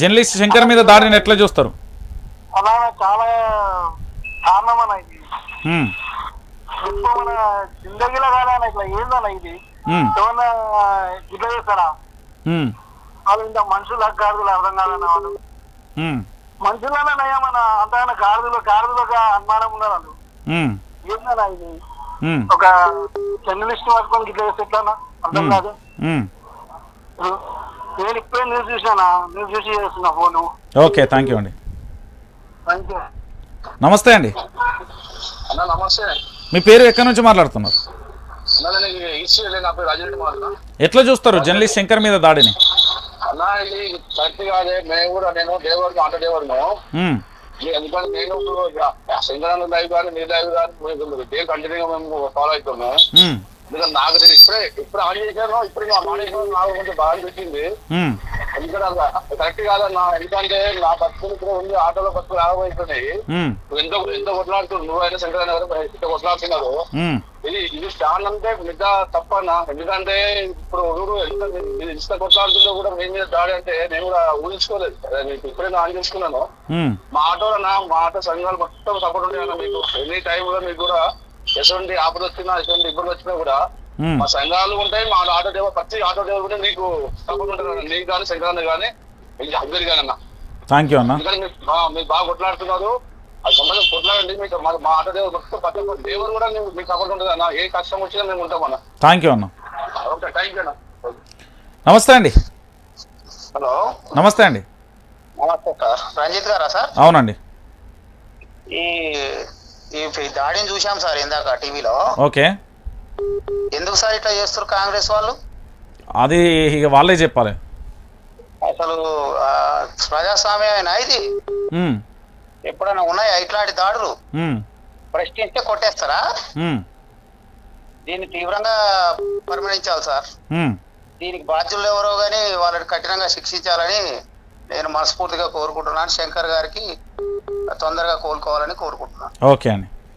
Journalist Shankar మీద దాడిని ఎట్లా చూస్తారు? అలా చాలా కారణం అన్న ఇది. ఉమ్, ఎక్కువ మన జిందగీలో కాదన్న ఇట్లా ఏందన్న ఇది? ఉమ్, ఏమన్నా ఇట్లా చేస్తారా? ఉమ్, వాళ్ళు ఇంత మనుషులకు గాడిదలు అర్థం కాదన్న వాళ్ళు? ఉమ్, మనుషులనే నయమన్న అంతగానే గాడిదలు గాడిదలు ఒక అనుమానం ఉన్నారు వాళ్ళు. ఉమ్, ఏందన్న ఇది? ఒక జర్నలిస్ట్ పట్టుకొని ఇట్లా చేస్తే ఎట్లా అర్థం కాదు. నేను ఇప్పుడే న్యూస్ చూసానా న్యూస్ చూసి చేస్తున్నా ఫోను. ఓకే థ్యాంక్ యూ అండి. థ్యాంక్ యూ నమస్తే అండి. అన్న నమస్తే. మీ పేరు ఎక్కడి నుంచి మాట్లాడుతున్నారు? అన్న నేను ఈసీ నా పేరు రాజరెడ్డి మాట్లాడుతున్నా ఎట్లా చూస్తారు? జర్నలిస్ట్ శంకర్ మీద దాడిని. అన్న ఇది కరెక్ట్ కాదే మేము కూడా నేను ఆటో ఎందుకంటే నేను సింగరాన లైవ్ కానీ నీ లైవ్ కానీ డే కంటిన్యూగా మేము ఫాలో అవుతున్నాము ఉమ్, ఎందుకంటే నాకు నేను ఇప్పుడే ఇప్పుడు ఆన్ చేశాను ఇప్పుడు నా మానేశ్వరం నాకు కొంచెం బాగా పెట్టింది. ఎందుకంటే అది కరెక్ట్ కాదన్న ఎందుకంటే నా బతుకులు ఇక్కడ ఉంది ఆటోలో ఉమ్, నువ్వు ఎంత ఎంత కొట్లాడుతున్నావు? నువ్వైనా శంకరాన్న గారు ఎంత కొట్లాడుతున్నారు? ఉమ్, ఇది ఇది స్టాండ్ అంటే నిజ తప్పనా ఎందుకంటే ఇప్పుడు ఊరు ఎంత ఇంత కొట్లాడుతుందో కూడా మీ మీద దాడి అంటే నేను కూడా ఊహించుకోలేదు. ఇప్పుడే నేను ఆన్ చేసుకున్నాను. మా ఆటోలో నా మా ఆటో సంఘాలు మొత్తం సపోర్ట్ ఉంటాయి మీకు. ఎనీ టైంలో మీకు కూడా ఎటువంటి ఆపద వచ్చినా ఎటువంటి ఇబ్బంది వచ్చినా కూడా. మా సంఘాలు ఉంటాయి మా ఆటో డ్రైవర్ ప్రతి ఆటో డ్రైవర్ కూడా మీకు సపోర్ట్ ఉంటుంది నీకు కానీ సంక్రాంతి కానీ మీకు అందరి కానీ అన్న. థ్యాంక్ యూ అన్న. మీరు బా- మీరు బాగా కొట్లాడుతున్నారు. అది సంబంధం కొట్లాడండి మీకు మా ఆటో డ్రైవర్ మొత్తం ప్రతి ఒక్క డ్రైవర్ కూడా మీకు సపోర్ట్ ఉంటుంది అన్న ఏ కష్టం వచ్చినా మేము ఉంటామన్న థ్యాంక్ యూ అన్న. ఓకే థ్యాంక్ యూ అన్న. నమస్తే అండి. హలో. నమస్తే అండి. నమస్తే సార్ రంజిత్ గారా సార్? అవునండి. ఈ ఈ దాడిని చూశాం సార్ ఇందాక టీవీలో. ఓకే. ఎందుకు సార్ ఇట్లా చేస్తారు కాంగ్రెస్ వాళ్ళు? అది ఇక వాళ్ళే చెప్పాలి. అసలు ప్రజాస్వామ్యమేనా ఇది? ఎప్పుడైనా ఉన్నాయా ఇట్లాంటి దాడులు? ప్రశ్నిస్తే కొట్టేస్తారా? దీన్ని తీవ్రంగా పరిగణించాలి సార్. దీనికి బాధ్యులు ఎవరో కానీ వాళ్ళని కఠినంగా శిక్షించాలని నేను మనస్ఫూర్తిగా కోరుకుంటున్నాను శంకర్ గారికి. తొందరగా కోలుకోవాలని కోరుకుంటున్నాను. ఓకే అండి.